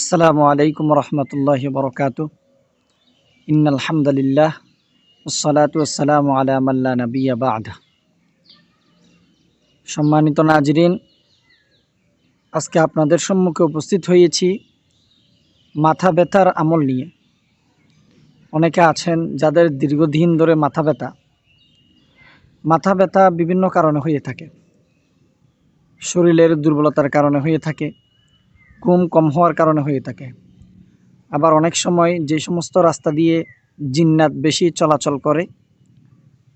আসসালামু আলাইকুম রহমতুল্লাহ বরকাত ইন আলহামদুলিল্লাহ ওসালাতু আসসালামু আলা মাল্লা নবিয়া বাদ। সম্মানিত নাজরিন, আজকে আপনাদের সম্মুখে উপস্থিত হয়েছি মাথা ব্যথার আমল নিয়ে। অনেকে আছেন যাদের দীর্ঘদিন ধরে মাথা ব্যথা। মাথা ব্যথা বিভিন্ন কারণে হয়ে থাকে। শরীরের দুর্বলতার কারণে হয়ে থাকে। ঘুম কম হওয়ার কারণে হয়ে থাকে। আবার অনেক সময় যে সমস্ত রাস্তা দিয়ে জিন্নাত বেশি চলাচল করে,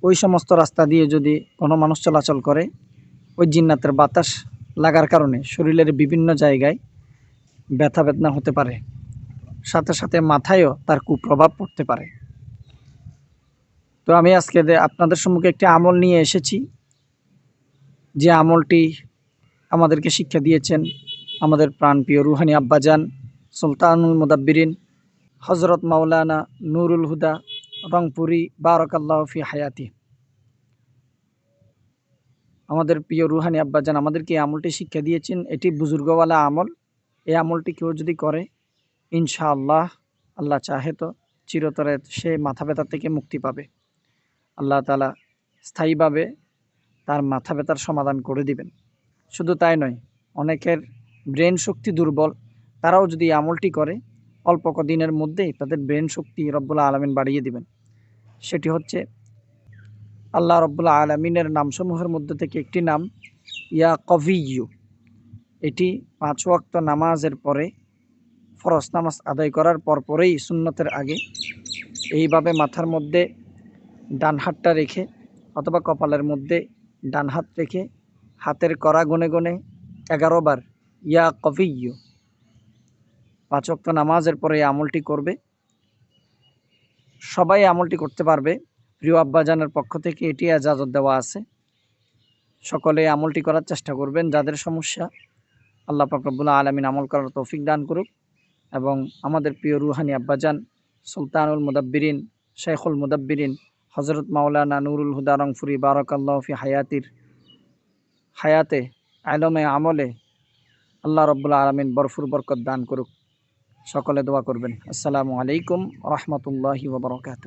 ওই সমস্ত রাস্তা দিয়ে যদি কোনো মানুষ চলাচল করে, ওই জিন্নাতের বাতাস লাগার কারণে শরীরের বিভিন্ন জায়গায় ব্যথা বেদনা হতে পারে। সাথে সাথে মাথায়ও তার কুপ্রভাব পড়তে পারে। তো আমি আজকে আপনাদের সম্মুখে একটি আমল নিয়ে এসেছি। যে আমলটি আমাদেরকে শিক্ষা দিয়েছেন আমাদের প্রাণপ্রিয় রুহানি আব্বাজান, সুলতানুল মুদাব্বিরিন হজরত মাওলানা নুরুল হুদা, রংপুরি বারকাল্লাহ ফি হায়াতি। আমাদের প্রিয় রুহানি আব্বাজান, আমাদেরকে এই আমলটি শিক্ষা দিয়েছেন, এটি বুজুর্গওয়ালা আমল। এই আমলটি কেউ যদি করে, ইনশাআল্লাহ আল্লাহ চাহে তো চিরতরে সে মাথা ব্যথা থেকে মুক্তি পাবে। আল্লাহ তালা স্থায়ীভাবে তার মাথা ব্যথার সমাধান করে দিবেন। শুধু তাই নয়, অনেকের ব্রেন শক্তি দুর্বল, তারাও যদি আমলটি করে, অল্প কদিনের মধ্যেই তাদের ব্রেন শক্তি রব্বুল্লা আলমিন বাড়িয়ে দিবেন। সেটি হচ্ছে আল্লাহ রব্বুল্লা আলমিনের নামসমূহের মধ্যে থেকে একটি নাম, ইয়া কভিউ এটি পাঁচ ওয়াক্ত নামাজের পরে ফরস নামাজ আদায় করার পর পরেই সুন্নতের আগে এইভাবে মাথার মধ্যে ডান হাতটা রেখে অথবা কপালের মধ্যে ডান হাত রেখে হাতের করা গনে গনে এগারো বার ইয়া কফিউ পাঁচক্ত নামাজের পরে এই আমলটি করবে। সবাই আমলটি করতে পারবে। প্রিয় আব্বাজানের পক্ষ থেকে এটি এজাজত দেওয়া আছে। সকলে আমলটি করার চেষ্টা করবেন, যাদের সমস্যা। আল্লাহ পাকরবুল্লাহ আলমিন আমল করার তৌফিক দান করুক এবং আমাদের প্রিয় রুহানি আব্বাজান, সুলতানুল মুদাব্বিরিন শেখুল মুদাব্বিরিন হজরত মাওলানা নুরুল হুদা রংফুরি বারকাল্লাহফি হায়াতির হায়াতে, আলমে আমলে আল্লাহ রব্বুল্লা আলমিন বরফুর বরকত দান করুক। সকলে দোয়া করবেন। আসসালামু আলাইকুম রহমতুল্লাহি ওবরকাত